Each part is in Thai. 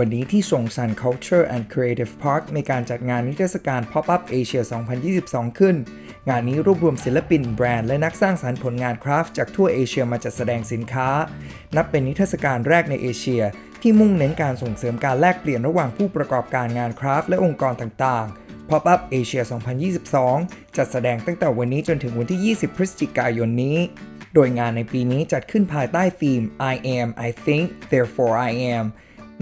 วันนี้ที่สงสรรค์ Culture and Creative Park มีการจัดงานนิทรรศการ Pop-up Asia 2022 ขึ้น งานนี้รวบรวมศิลปินแบรนด์และนักสร้างสรรค์ผลงานคราฟต์จากทั่วเอเชียมาจัดแสดงสินค้า นับเป็นนิทรรศการแรกในเอเชีย ที่มุ่งเน้นการส่งเสริมการแลกเปลี่ยนระหว่างผู้ประกอบการงานคราฟต์และองค์กรต่างๆ Pop-up Asia 2022 จัดแสดงตั้งแต่วันนี้จนถึงวันที่ 20 พฤศจิกายนนี้ โดยงานในปีนี้จัดขึ้นภายใต้ธีม I am I think therefore I am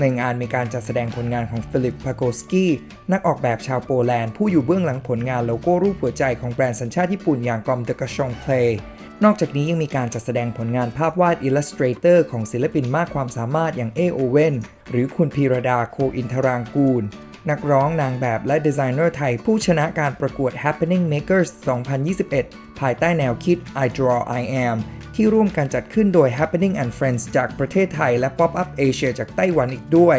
ในงานมีการจัดแสดงผลงานของฟิลิปพาโกสกี้นักออกแบบชาวโปแลนด์ผู้อยู่เบื้องหลังผลงานโลโก้รูปหัวใจของแบรนด์สัญชาติญี่ปุ่นอย่างกอมเดกชองเพลย์นอกจากนี้ยังมีการจัดแสดงผลงานภาพวาดอิลลัสเตรเตอร์ของศิลปินมากความสามารถอย่างเอโอเวนหรือคุณพีรดาโคอินทรางกูล นักร้องนางแบบและดีไซเนอร์ไทย ผู้ชนะการประกวด Happening Makers 2021 ภายใต้แนวคิด I Draw I Am ที่ร่วมกันจัดขึ้นโดย Happening and Friends จากประเทศไทยและ Pop Up Asia จากไต้หวันอีกด้วย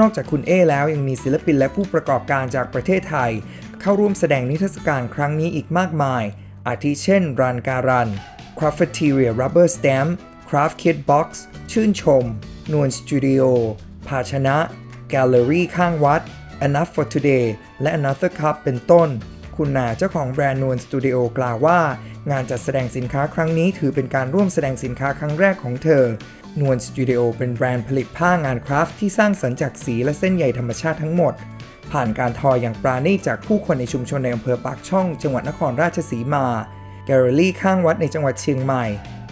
นอกจากคุณเอแล้วยังมีศิลปินและผู้ประกอบการจากประเทศไทย เข้าร่วมแสดงนิทรรศการครั้งนี้อีกมากมาย อาทิเช่น รันการัน Crafteria Rubber Stamp Craft Kit Box ชื่นชม นวลสตูดิโอภาชนะ แกลเลอรี่ข้างวัด Enough for Today และ Another Cup เป็นต้น คุณนาเจ้าของแบรนด์นวลสตูดิโอกล่าวว่า งานจัดแสดงสินค้าครั้งนี้ถือเป็นการร่วมแสดงสินค้าครั้งแรกของเธอนวลสตูดิโอเป็นแบรนด์ผลิตผ้างานคราฟต์ที่สร้างสรรค์จากสีและเส้นใยธรรมชาติทั้งหมด ผ่านการทออย่างปราณีตจากผู้คนในชุมชนในอำเภอปากช่อง จังหวัดนครราชสีมา แกลเลอรี่ข้างวัดในจังหวัดเชียงใหม่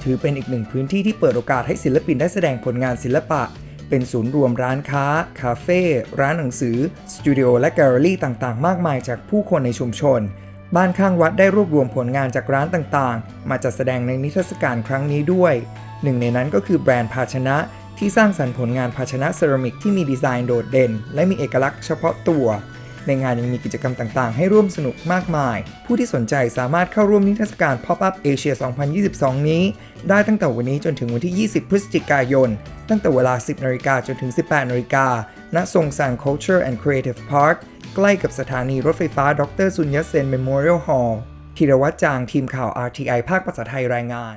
ถือเป็นอีกหนึ่งพื้นที่ที่เปิดโอกาสให้ศิลปินได้แสดงผลงานศิลปะ เป็นศูนย์รวมร้านค้า คาเฟ่ ร้านหนังสือ สตูดิโอและแกลเลอรี่ต่างๆ มากมายจากผู้คนในชุมชน บ้านข้างวัดได้รวบรวมผลงานจากร้านต่างๆ มาจัดแสดงในนิทรรศการครั้งนี้ด้วย หนึ่งในนั้นก็คือแบรนด์ภาชนะที่สร้างสรรค์ผลงานภาชนะเซรามิกที่มีดีไซน์โดดเด่น และมีเอกลักษณ์เฉพาะตัว ในงานยังมีกิจกรรมต่างๆ ให้ร่วมสนุกมากมาย ผู้ที่สนใจสามารถเข้าร่วมนิทรรศการ Pop-up Asia 2022 นี้ ได้ตั้งแต่วันนี้จนถึงวันที่ 20 พฤศจิกายน ตั้งแต่เวลา 10นาฬิกาจนถึง 18นาฬิกาณทรงสาร Culture and Creative Park ใกล้กับสถานีรถไฟฟ้า ดรซุนยัตเซน Memorial Hall ธีรวัตรจางทีมข่าว RTI ภาคภาษาไทยรายงาน